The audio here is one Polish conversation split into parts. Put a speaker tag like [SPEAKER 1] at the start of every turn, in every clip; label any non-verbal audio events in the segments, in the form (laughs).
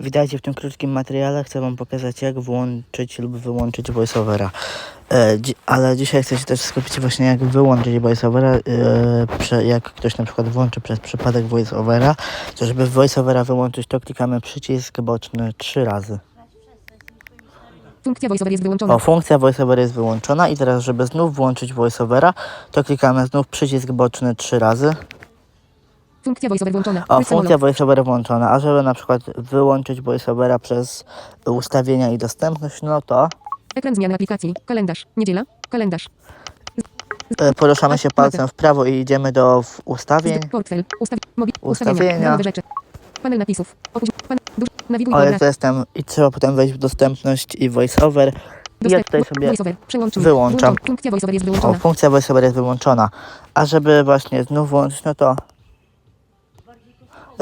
[SPEAKER 1] Witajcie w tym krótkim materiale. Chcę Wam pokazać, jak włączyć lub wyłączyć voiceovera. E, dzi- ale dzisiaj chcę się też skupić właśnie, jak wyłączyć voiceovera. E, jak ktoś na przykład włączy przez przypadek voiceovera, to żeby voiceovera wyłączyć, to klikamy przycisk boczny trzy razy.
[SPEAKER 2] Funkcja voiceover jest wyłączona.
[SPEAKER 1] O, funkcja voiceover jest wyłączona i teraz, żeby znów włączyć voiceovera, to klikamy znów przycisk boczny trzy razy.
[SPEAKER 2] Funkcja voiceover włączona.
[SPEAKER 1] O, funkcja voiceover włączona, a żeby na przykład wyłączyć voiceovera przez ustawienia i dostępność, no to
[SPEAKER 2] Ekran zmiany aplikacji. Kalendarz. Niedziela. Kalendarz.
[SPEAKER 1] e, poruszamy się palcem w prawo i idziemy do ustawień.
[SPEAKER 2] Portfel. Ustaw... Mobi...
[SPEAKER 1] Ustawienia.
[SPEAKER 2] Ustawienia. Panel napisów. Opuść... Pan... Duż... Nawiguj
[SPEAKER 1] O,
[SPEAKER 2] do
[SPEAKER 1] jest jestem i trzeba potem wejść w dostępność i voiceover. I ja tutaj sobie
[SPEAKER 2] Voiceover.
[SPEAKER 1] Wyłączam.
[SPEAKER 2] Funkcja voiceover jest
[SPEAKER 1] O,
[SPEAKER 2] wyłączona.
[SPEAKER 1] funkcja voiceover jest wyłączona. A żeby właśnie znów włączyć, no to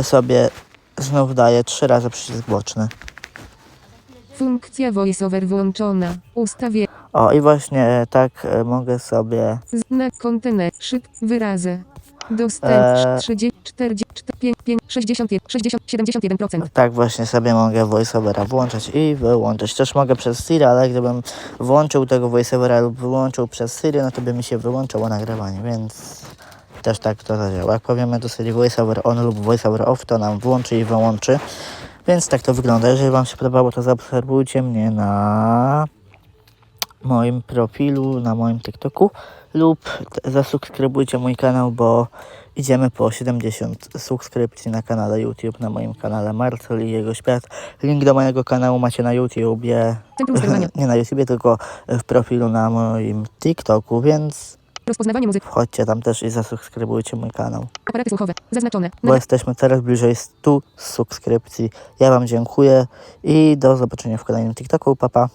[SPEAKER 1] sobie znów daję trzy razy przycisk boczny.
[SPEAKER 2] Funkcja voiceover włączona. Ustawie.
[SPEAKER 1] O, i właśnie e, tak e, mogę sobie
[SPEAKER 2] Znak kontener. Szyb. Wyrazy.
[SPEAKER 1] Eee.
[SPEAKER 2] 30, 40, 5, 5, 61, 60, 71%.
[SPEAKER 1] Tak właśnie sobie mogę voiceovera włączać i wyłączyć. Też mogę przez Siri, ale gdybym włączył tego voiceovera lub wyłączył przez Siri, no to by mi się wyłączyło nagrywanie, więc też tak to zadziała. Jak powiemy do Siri voiceover on lub voiceover off, to nam włączy i wyłączy. Więc tak to wygląda. Jeżeli Wam się podobało, to zaobserwujcie mnie na moim profilu, na moim TikToku lub zasubskrybujcie mój kanał, bo idziemy po 70 subskrypcji na kanale YouTube, na moim kanale Marcel i jego świat. Link do mojego kanału macie na YouTubie, (laughs) nie na YouTubie, tylko w profilu na moim TikToku, więc
[SPEAKER 2] Rozpoznawanie muzyki.
[SPEAKER 1] wchodźcie tam też i zasubskrybujcie mój kanał,
[SPEAKER 2] Aparaty słuchowe. Zaznaczone.
[SPEAKER 1] bo jesteśmy coraz bliżej 100 subskrypcji. Ja Wam dziękuję i do zobaczenia w kolejnym TikToku. Pa, pa.